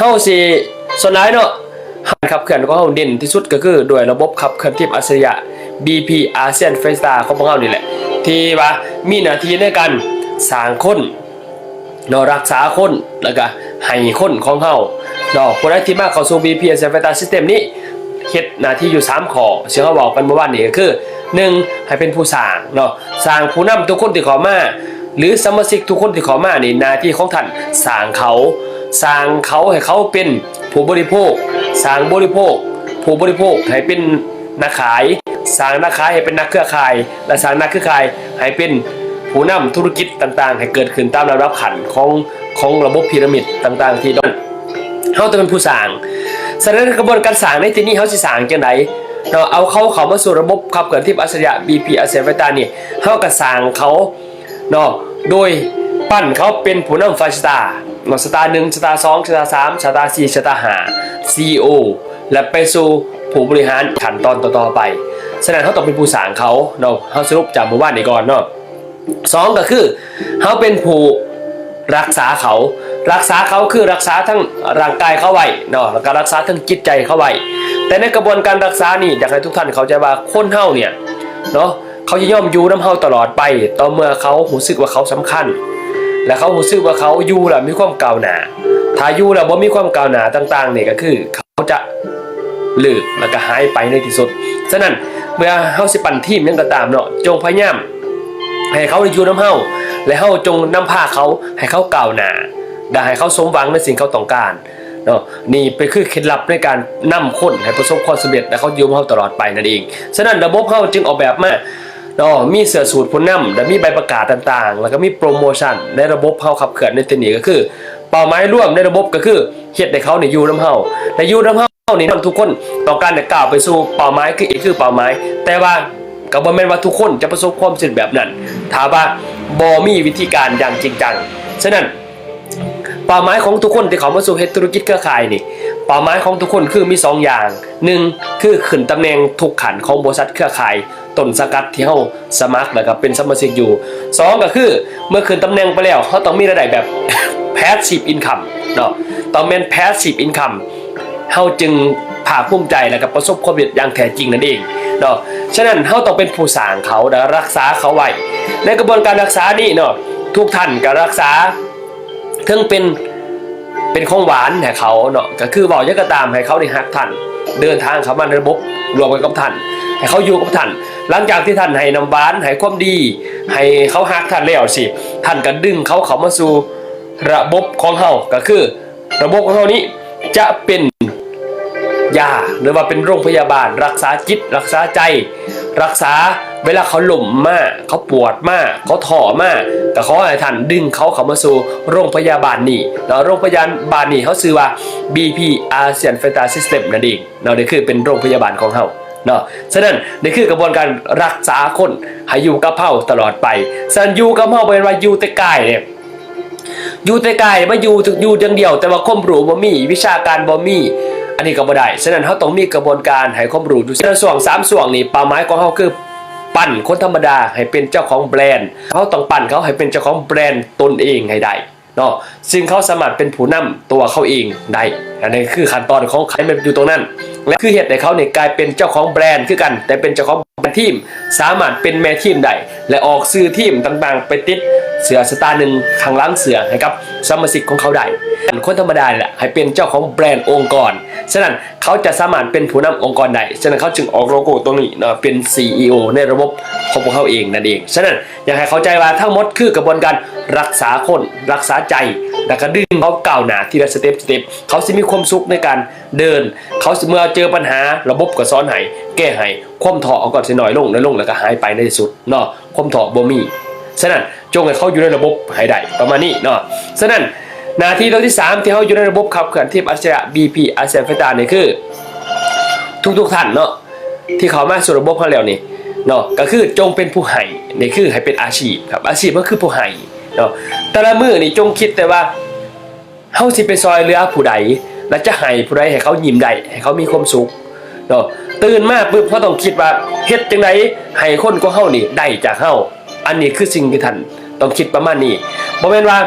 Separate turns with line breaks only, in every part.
เฮาสิส่วนหลายเนาะหันขับเคลื่อนของเฮาเด่นที่สุดก็คือด้วยระบบขับเคลื่อนที่อัจฉริยะ BP ASEAN f e s t a ของพวกเฮานี่แหละ ที่ว่ามีหน้าที่ในการสร้างคนเนาะรักษาคนแล้วก็ให้คนของเฮาเนาะคนที่มาเข้าสู่ BP ASEAN f e s t a System นี้เฮ็ดหน้าที่อยู่ 3ข้อซึ่งเขาบอกกันเมื่อวานนี้ก็คือ 1. ให้เป็นผู้สร้างเนาะสร้างผู้นำทุกคนที่ขอมา หรือสมาชิกทุกคนที่ขอมานี่หน้าที่ของท่านสร้างเขา สร้างเขาให้เขาเป็นผู้บริโภคสร้างบริโภค ผู้บริโภคให้เป็นนักขายสร้างนักขายให้เป็นนักเครือข่าย และสร้างนักเครือข่ายให้เป็นผู้นำธุรกิจต่างๆ ให้เกิดขึ้นตามลำดับขันของของระบบพีระมิดต่างๆ ที่ต้องเขาจะเป็นผู้สร้างฉะนั้นกระบวนการสร้างในที่นี้เขาสิสร้างจังไดเราเอาเขาเขามาสู่ระบบขับเคลื่อนที่อัจฉริยะ BP อาเซียนไฟตานี่เขาก็สร้างเขาเนาะโดยปั้นเขาเป็นผู้นำไฟสตาร์เนา สตาร์หนึ่งสตาร์สองสตาร์สามสตาร์สี่สตาร์ห้า CEO และไปสู่ผู้บริหารขั้นตอนต่อๆไปฉะนั้นเขาต้องเป็นผู้สางเขาเนาะเขาสรุปจากหมู่บ้านนี้ก่อนเนาะสองก็คือเขาเป็นผู้รักษาเขา รักษาเขาคือรักษาทั้งร่างกายเขาไว้เนาะแล้วก็รักษาทั้งจิตใจเขาไว้แต่ในกระบวนการรักษานี่อยากให้ทุกท่านเขาใจว่าคนเฮาเนี่ยเนาะเขาจะย่อมอยู่น้ำเฮาตลอดไป ต่อเมื่อเขารู้สึกว่าเขาสำคัญ และเขารู้สึกว่าเขาอยู่แล้วมีความก้าวหนาถ้าอยู่แล้วบ่มีความก้าวหนาต่างๆเนี่ยก็คือ เขาจะเลิกแล้วก็หายไปในที่สุดฉะนั้นเมื่อเฮาสิปั่นทีมยังก็ตามเนาะจงพยายามให้เขาด้อยู่น้ำเฮาและเฮาจงนำพาเขาให้เขาก้าวหนาได้ให้เขาสมหวังในสิ่งเขาต้องการเนาะนี่เป็นคือเคล็ดลับในการนำคนให้ประสบความสำเร็จและเขาอยู่เฮาตลอดไปนั่นเองฉะนั้นระบบเฮาจึงออกแบบมา เนาะมีเสื้อสูตรผู้นำและมีใบประกาศต่างๆ แล้วก็มีโปรโมชั่นในระบบเฮาขับเคลื่อนในตัวนี้ก็คือ เป้าหมายร่วมในระบบก็คือเฮ็ดให้เขาเนี่ยอยู่น้ำเฮาและอยู่น้ำเฮานี่ทุกคนต้องการจะก้าวไปสู่เป้าหมายคืออีกคือเป้าหมาย แต่ว่าก็บ่แม่นว่าทุกคนจะประสบความสำเร็จแบบนั้นถ้าว่าบ่มีวิธีการอย่างจริงจังฉะนั้น เป้าหมายของทุกคนที่เขามาสู่เฮ็ดธุรกิจเครือข่ายนี่เป้าหมายของทุกคนคือมีสองอย่างหนึ่งคือขึ้นตำแหน่งทุกขันของบริษัทเครือข่ายต้นสกัดที่เฮาสมัครแล้วก็เป็นสมาชิกอยู่สองก็คือเมื่อขึ้นตำแหน่งไปแล้วเขาต้องมีรายได้แบบ passive income เนาะต้องเป็น passive income เฮาจึงภาคภูมิใจและก็ประสบความสำเร็จอย่างแท้จริงนั่นเองเนาะ ฉะนั้นเฮาต้องเป็นผู้สร้างเขาและรักษาเขาไว้ ในกระบวนการรักษานี่เนาะทุกท่านก็รักษา ถึงเป็นเป็นของหวานให้เขาเนาะก็คือบอกยังก็ตามให้เขาได้ฮักท่านเดินทางเขามาในระบบรวมกันกับท่านให้เขาอยู่กับท่านหลังจากที่ท่านให้น้ำหวานให้ความดี ให้เขาฮักท่านแล้วสิท่านก็ดึงเขาเข้ามาสู่ระบบของเฮาก็คือ ระบบของเฮานี้จะเป็น ยาหรือว่าเป็นโรงพยาบาล รักษาจิต รักษาใจ รักษาเวลาเขาหล่มมาก เขาปวดมาก เขาถ่อมากก็ขอให้ท่านดึงเขาเข้ามาสู่โรงพยาบาลนี่แล้วโรงพยาบาลนี่เขาชื่อว่า BP ASEAN f e t a System นั่นเองเนาะนี่คือเป็นโรงพยาบาลของเขาเนาะฉะนั้นนี่คือกระบวนการรักษาคนให้อยู่กับเฮาตลอดไปส่วนอยู่กับเฮาเป็นว่าอยู่แต่กายเนี่ยอยู่แต่กายมาอยู่อยู่อย่างเดียว แต่ว่าความรู้บ่มีวิชาการบ่มี อันนี้ก็บ่ได้ฉะนั้นเขาต้องมีกระบวนการให้ความรู้อยู่ในส่วนสามส่วนนี้เป้าหมายของเขาคือปั้นคนธรรมดาให้เป็นเจ้าของแบรนด์เขาต้องปั้นเขาให้เป็นเจ้าของแบรนด์ตนเองให้ได้เนาะซึ่งเขาสามารถเป็นผู้นำตัวเขาเองได้อันนี้คือขั้นตอนของเขามันอยู่ตรงนั้น และคือเหตุให้เขาเนี่ยกลายเป็นเจ้าของแบรนด์คือกัน แต่เป็นเจ้าของแบรนด์ทีมสามารถเป็นแม่ทีมได้และออกซื้อทีมต่างๆ ไปติดเสือสตาร์หนึ่งข้างล่างเสือให้กับสมาชิกของเขาได้ คนธรรมดาแหละให้เป็นเจ้าของแบรนด์องค์กร ฉะนั้นเขาจะสามารถเป็นผู้นำองค์กรได้ ฉะนั้นเขาจึงออกโลโก้ตรงนี้เนาะเป็น CEO ในระบบของพวกเขาเองนั่นเอง ฉะนั้นอยากให้เข้าใจว่าทั้งหมดคือกระบวนการรักษาคนรักษาใจแล้วก็ดึงเขาก้าวหน้าทีละสเต็ปสเต็ปเขาจะมีความสุขในการเดิน เขาเมื่อเจอปัญหาระบบก็สอนให้แก้ให้ความถอเอาก่อนสิหน่อยลงน้อยลงแล้วก็หายไปในที่สุดเนาะความถอบ่มีฉะนั้นจงให้เขาอยู่ในระบบให้ได้ประมาณนี้เนาะฉะนั้น หนาทีตัวที่ 3 ที่เขาอยู่ในระบบขับเคลื่อนที่อัจฉริยะ BP อาเซียนเฟตานี่ยคือทุกทุกๆท่านเนาะที่เขามาสู่ระบบเขาแล้วนี่เนาะก็คือจงเป็นผู้ให้นี่คือให้เป็นอาชีพครับอาชีพก็คือผู้ให้เนาะแต่ละมือนี่จงคิดแต่ว่าเฮาสิไปซอยเรือผู้ใดและจะให้ผู้ใดให้เขายิ้มได้ให้เขามีความสุขเนาะตื่นมาปุ๊บเขาต้องคิดว่าเฮ็ดจังไดให้คนก็เฮานี่ได้จากเฮาอันนี้คือสิ่งที่ท่านต้องคิดประมาณนี้บ่แม่นว่า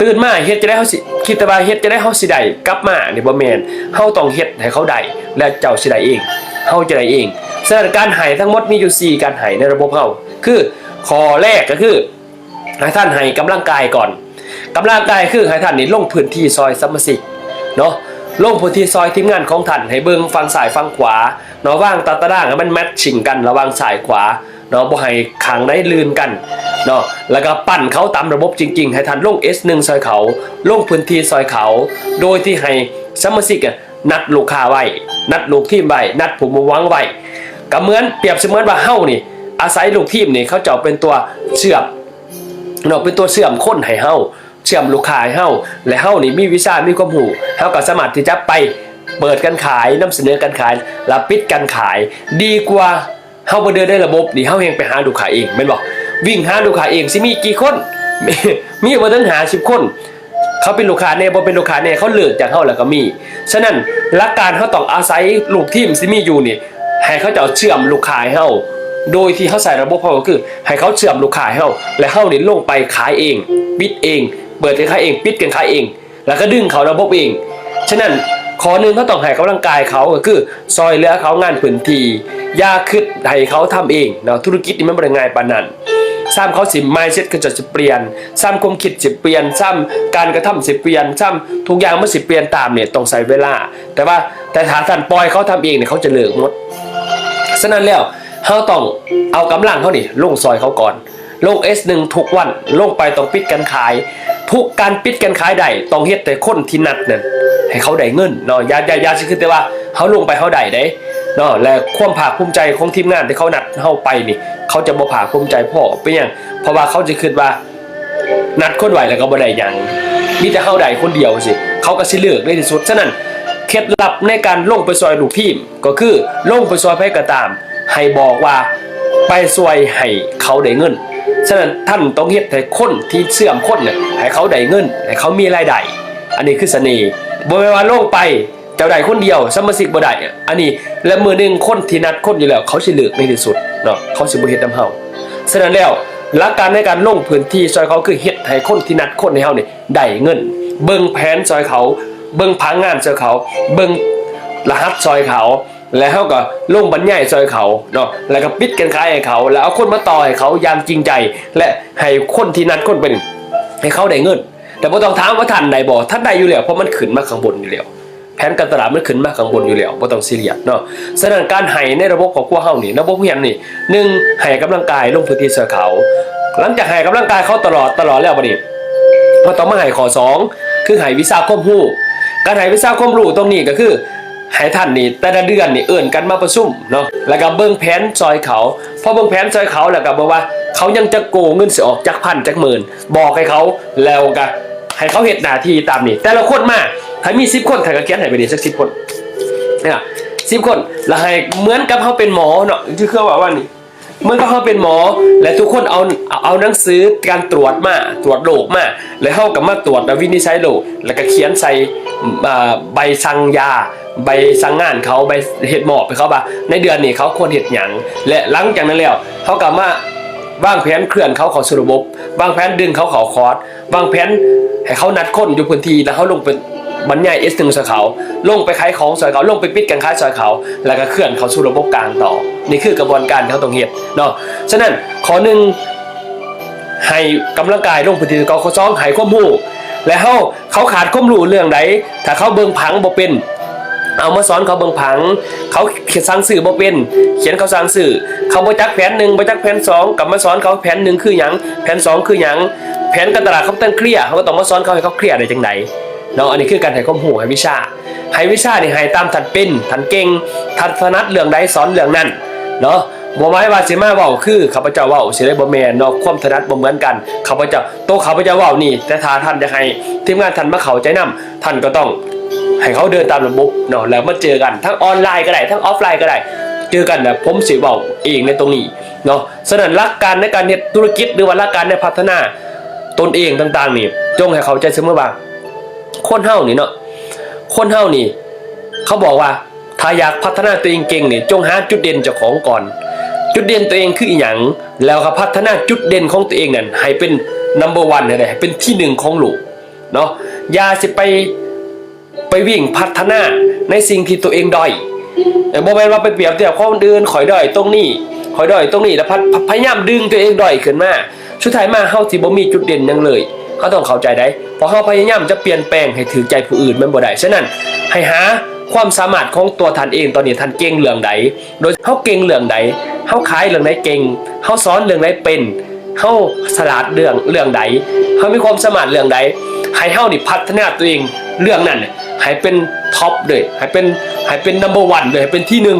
ตื่นมาเฮ็ดจะได้เฮาสิคิดแต่ว่าเฮ็ดจะได้เฮาสิได้กลับมานี่บ่แม่นเฮาต้องเฮ็ดให้เขาได้และเจ้าสิได้เองเฮาจะได้เองฉะนั้นการให้ทั้งหมดมีอยู่ 4 การให้ในระบบเฮาคือข้อแรกก็คือให้ท่านให้กำลังกายก่อนกำลังกายคือให้ท่านนี่ลงพื้นที่ซอยสมาชิกเนาะลงพื้นที่ซอยทีมงานของท่านให้เบิ่งฝั่งซ้ายฝั่งขวาเนาะว่างตาตารางมันแมทชิ่งกันระหว่างซ้ายขวา เนาะบ่ให้ขังได้ลื่นกันเนาะแล้วก็ปั่นเขาตามระบบจริง ๆ ให้ทันลง S1 ซอยเขาลงพื้นที่ซอยเขา โดยที่ให้สมาชิกนัดลูกค้าไว้ นัดลูกทีมไว้ นัดผู้มือวังไว้ก็เหมือนเปรียบเสมือนว่าเฮ้านี่ อาศัยลูกทีมนี่เขาจะเป็นตัวเชื่อมเนาะเป็นตัวเชื่อมคนให้เฮ้าเชื่อมลูกค้าให้เฮ้าและเฮ้านี่มีวิชามีความรู้เฮ้าก็สามารถที่จะไปเปิดการขายนำเสนอการขายแล้วปิดการขาย ดีกว่า เฮาบ่เดินได้ระบบนี่เฮาเฮงไปหาลูกค้าเองแม่นบ่วิ่งหาลูกค้าเองสิมีกี่คน มีมีบ่ถึงหา10คน เขาเป็นลูกค้าแน่บ่เป็นลูกค้าแน่เขาเลิกจากเฮาแล้วก็มีฉะนั้นหลักการเขาต้องอาศัยลูกทีมสิมีอยู่นี่ให้เขาจะเอาเชื่อมลูกค้าให้เฮาโดยที่เขาใส่ระบบเขาก็คือ ให้เขาเชื่อมลูกค้าให้เฮาและเฮานี่ลงไปขายเองปิดเอง เปิดกันขายเอง ปิดกันขายเอง แล้วก็ดึงเขาระบบเอง ฉะนั้น ขอหนึ่งเขาต้องให้กำลังกายเขาก็คือซอยเหลือเขางานพื้นที่ยาคิดให้เขาทำเองเนาะธุรกิจนี่มันบ่ได้ง่ายปานนั้นซ้ำเขาสิ mindset ก็จะสิเปลี่ยนซ้ำความคิดสิเปลี่ยนซ้ำการกระทำสิเปลี่ยนซ้ำทุกอย่างมันสิเปลี่ยนตามเนี่ยต้องใช้เวลา แต่ว่าแต่ถ้าท่านปล่อยเขาทำเองเนี่ยเขาจะเลิกหมดฉะนั้นแล้วเขาต้องเอากำลังเขานี่ลงซอยเขาก่อนลง S1 ทุกวันลงไปต้องปิดการขาย ทุกการปิดการขายได้ต้องเฮ็ดแต่คนที่นัดนั่นให้เขาได้เงินเนาะอย่าอย่าอย่าสิคือแต่ว่าเขาลงไปเขาได้เด้เนาะและความภาคภูมิใจของทีมงานที่เขานัดเฮาไปนี่เขาจะบ่ภาคภูมิใจพ่อเป็นหยังเพราะว่าเขาจะคิดว่านัดคนไหวแล้วก็บ่ได้หยังมีแต่เฮาได้คนเดียวสิเขาก็สิเลือกได้ที่สุดฉะนั้นเคล็ดลับในการลงไปซอยลูกทีมก็คือลงไปซอยไผก็ตาม ให้บอกว่าไปซอยให้เขาได้เงิน ฉะนั้นท่านต้องเฮ็ดให้คนที่เสื่อมคนเนี่ยให้เขาได้เงินให้เขามีรายได้อันนี้คือเสน่ห์บ่แม่นว่าลงไปเจ้าได้คนเดียวสมาชิกบ่ได้อะอันนี้และมือหนึงคนที่นัดคนอยู่แล้ว เขาสิเลือกในที่สุดเนาะเขาสิบ่เฮ็ดนำเฮาฉะนั้นแล้วหลักการในการลงพื้นที่ซอยเขาคือเฮ็ดให้คนที่นัดคนให้เฮานี่ได้เงิน เบิ่งแผนซอยเขา เบิ่งผังงานซอยเขา เบิ่งรหัสซอยเขา แล้วเขาก็ลงบรรยายซอยเขาเนาะแล้วก็ปิดกันขายให้เขา แล้วเอาคนมาต่อให้เขาอย่างจริงใจ และให้คนที่นัดคนเป็นให้เขาได้เงิน แต่บ่ต้องถามว่าท่านใดบ่ท่านใดอยู่แล้วเพราะมันขึ้นมาข้างบนอยู่แล้วแผนการตลาดมันขึ้นมาข้างบนอยู่แล้วบ่ต้องซีเรียสเนาะฉะนั้นการให้ในระบบของพวกเฮานี่ระบบเฮียนนี่หนึ่งให้กำลังกายลงพื้นที่เสือเขา หลังจากให้กำลังกายเขาตลอดตลอดแล้วบัดนี้ก็ต้องมาให้ข้อสองคือให้วิชาความรู้การให้วิชาความรู้ตรงนี้ก็คือ ให้ท่านนี่แต่ละเดือนนี่เอิ่นกันมาประชุมเนาะแล้วก็เบิ่งแผนซอยเขาพอเบิ่งแผนซอยเขาแล้วก็บอกว่า เขายังจะโกงเงินสิออกจากพันจากหมื่น บอกให้เขาแล้วก็ให้เขาเหตุหน้าที่ตามนี่แต่ละคนมาถ้ามีสิบคนใครก็เขียนให้ไปดีสักสิบคนเนี่ยสิบคนแล้วให้เหมือนกับเขาเป็นหมอเนาะที่เขาบอกว่านี่ มือนกับเขาเป็นหมอ และทุกคนเอาเอาเอาหนังสือการตรวจมาตรวจโรคมาแล้วเขากับมาตรวจแล้ววินิจฉัยโรคแล้วก็เขียนใส่ใบสั่งยาใบสั่งงานเขาใบเห็ดหมอบไปเขาบ่าในเดือนนี้เขาควรเห็ดหยังและหลังจากนั้นแล้วเขากลับมาวางแผนเคลื่อนเขาเขาสู่ระบบวางแผนดึงเขาเขาคอร์สวางแผนให้เขานัดคนอยู่พื้นที่แล้วเขาลงเป็น บรรยายเอสหนึ่งซอยเขาลงไปขายของซอยเขาลงไปปิดกันขายซอยเขา แล้วก็เคลื่อนเขาสู่ระบบกลางต่อ นี่คือกระบวนการเขาต้องเฮ็ดเนาะฉะนั้นขอหนึ่งให้กำลังกายลงพื้นที่เขาเขาซ้องให้ความรู้และเขาเขาขาดความรู้เรื่องใดถ้าเขาเบิ่งผังบ่เป็นเอามาสอนเขาเบิ่งผัง เขาเขียนสร้างสื่อบ่เป็น เขียนเขาสร้างสื่อ เขาบ่จักแผนหนึ่งบ่จักแผนสองกลับมาสอนเขาแผนหนึ่งคือหยัง แผนสองคือหยัง แผนการตลาดเขาต้งเคลียร์เขาก็ต้องมาสอนเขาให้เขาเคลียร์ได้จังได เนาะอันนี้คือการให้ความรู้ให้วิชาให้วิชานี่ให้ตามทันเป็นทันเก่งทันถนัดเรื่องใดสอนเรื่องนั้นเนาะบ่หมายว่าสิมาเว้าคือข้าพเจ้าเว้าสิได้บ่แม่นเนาะความถนัดบ่เหมือนกันข้าพเจ้าโตข้าพเจ้าเว้านี่ แต่ถ้าท่านจะให้ทีมงานท่านมาเข้าใจนํท่านก็ต้องให้เขาเดินตามระบบเนาะแล้วมาเจอกันทั้งออนไลน์ก็ได้ทั้งออฟไลน์ก็ได้เจอกันนะผมสิเว้าเองในตรงนี้เนาะฉะนั้นลักการในการเฮ็ดธุรกิจหรือว่าลักการในพัฒนาตนเองต่างๆนี่จงให้เขาใจเสมอว่า คนเฮานี่เนาะคนเฮานี่ เขาบอกว่าถ้าอยากพัฒนาตัวเองเก่งนี่จงหาจุดเด่นเจ้าของก่อน จุดเด่นตัวเองคืออีหยังแล้วก็พัฒนาจุดเด่นของตัวเองนั่นให้เป็น number one ให้ได้ให้เป็นที่หนึ่งของโลกเนาะอย่าสิไปไปวิ่งพัฒนาในสิ่งที่ตัวเองด้อยแต่บ่แม่นว่าไปเปรียบเทียบคนอื่นข่อยด้อยตรงนี้ข่อยด้อยตรงนี้แล้วพัดพยายามดึงตัวเองด้อยขึ้นมาสุดท้ายมาเฮาสิบ่มีจุดเด่นยังเลย เฮาต้องเข้าใจได้เพราะเฮาพยายามจะเปลี่ยนแปลงให้ถือใจผู้อื่นมันบ่ได้ฉะนั้นให้หาความสามารถของตัวท่านเองตอนนี้ท่านเก่งเรื่องใดโดยเฮาเก่งเรื่องใดเฮาขายเรื่องใดเก่งเฮาสอนเรื่องใดเป็นเฮาฉลาดเรื่องเรื่องใดเฮามีความสามารถเรื่องใดให้เฮานี่พัฒนาตัวเองเรื่องนั้นให้เป็นท็อปเลยให้เป็นให้เป็นนัมเบอร์วันเลยให้เป็นที่หนึ่ง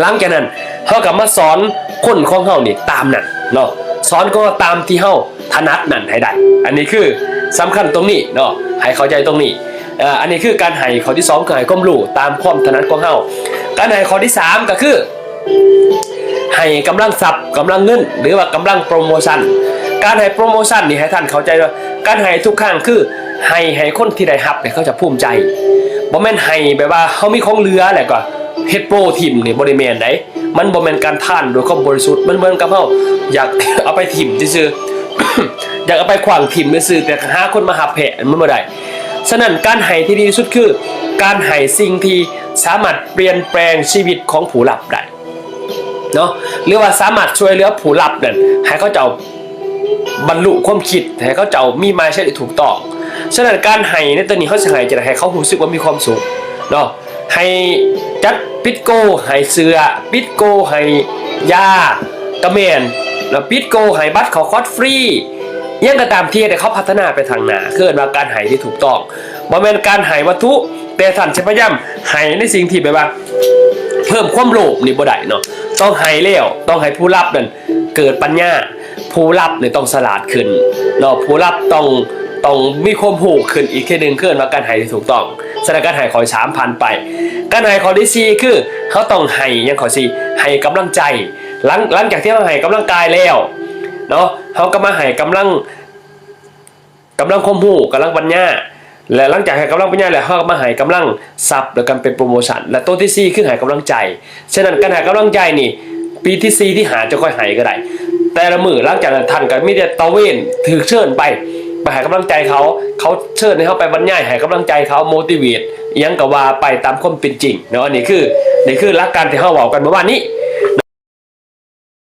หลังจากนั้นเฮากลับมาสอนคนของเฮานี่ตามนั่นเนาะสอนก็ตามที่เฮา ถนัดนั่นให้ได้ อันนี้คือสำคัญตรงนี้เนาะให้เข้าใจตรงนี้อ่ออันนี้คือการให้ข้อที่สองคือให้ความรู้ตามความถนัดของเฮาการให้ข้อที่สามก็คือให้กำลังทรัพย์กำลังเงิน หรือว่ากำลังโปรโมชั่นการให้โปรโมชั่นนี่ให้ท่านเข้าใจว่าการให้ทุกครั้งคือให้ให้คนที่ได้รับเนี่ยเขาจะภูมิใจบ่แม่นให้แบบว่าเขามีของเหลือแหละก็ เฮ็ดโปรทิมเนี่ยบ่ได้แม่นไดมันบ่แม่นการท่านโดยความบริสุทธิ์มันเหมือนกับเฮาอยากเอาไปทิมซื่อๆอยากเอาไปขวางทิมซื่อๆแต่หาคนมาหับแผะมันบ่ได้ฉะนั้นการให้ที่ดีที่สุดคือ การให้สิ่งที่สามารถเปลี่ยนแปลงชีวิตของผู้รับได้เนาะหรือว่าสามารถช่วยเหลือผู้รับนั่นให้เขาเจ้าบรรลุความคิดให้เขาเจ้ามีมาใช่ถูกต้องฉะนั้นการให้ในตัวนี้เขาจะให้จะได้ให้เขารู้สึกว่ามีความสุขเนาะ ให้จัดปิดโกให้เสือปิดโกให้ยากระเมนแล้วปิดโกให้บัตรเขาคอร์สฟรียังก็ตามที่แต่เขาพัฒนาไปทางหน้าคือว่าการให้ที่ถูกต้องบ่แม่นการให้วัตถุแต่ท่านจะพยายามให้ในสิ่งที่แบบว่า เพิ่มความโลภนี่บ่ได้เนาะต้องให้แล้วต้องให้ผู้รับนั่นเกิดปัญญาผู้รับเนี่ยต้องสลาดขึ้นเนาะผู้รับต้องต้องมีความหูขึ้นอีกทีหนึ่งขึ้นว่าการให้ที่ถูกต้อง สถานการณ์ให้ขอยสามพันไป การให้ขอยที่สี่คือเขาต้องให้ยังขอสี่ให้กำลังใจ หลังหลังจากที่เขาให้กำลังกายแล้วเนาะเขาก็มาให้กำลังกำลังความหูกำลังปัญญาและหลังจากให้กำลังปัญญาแล้วเขาก็มาให้กำลังทรัพย์แล้วกันเป็นโปรโมชั่นและตัวที่สี่คือให้กำลังใจฉะนั้นการให้กำลังใจนี่ปีที่สี่ที่หาจะค่อยให้ก็ได้ แต่ละมือหลังจากนั้นท่านก็มีแต่ตะเวนถือเชิญไป ไปให้กำลังใจเขา เขาเชิญให้เขาไปบรรยายให้กำลังใจเขาโมดิเวตยังกับว่าไปตามความเป็นจริงเนาะนี่คือนี่คือหลักการที่เขาบอกกันเมื่อวานนี้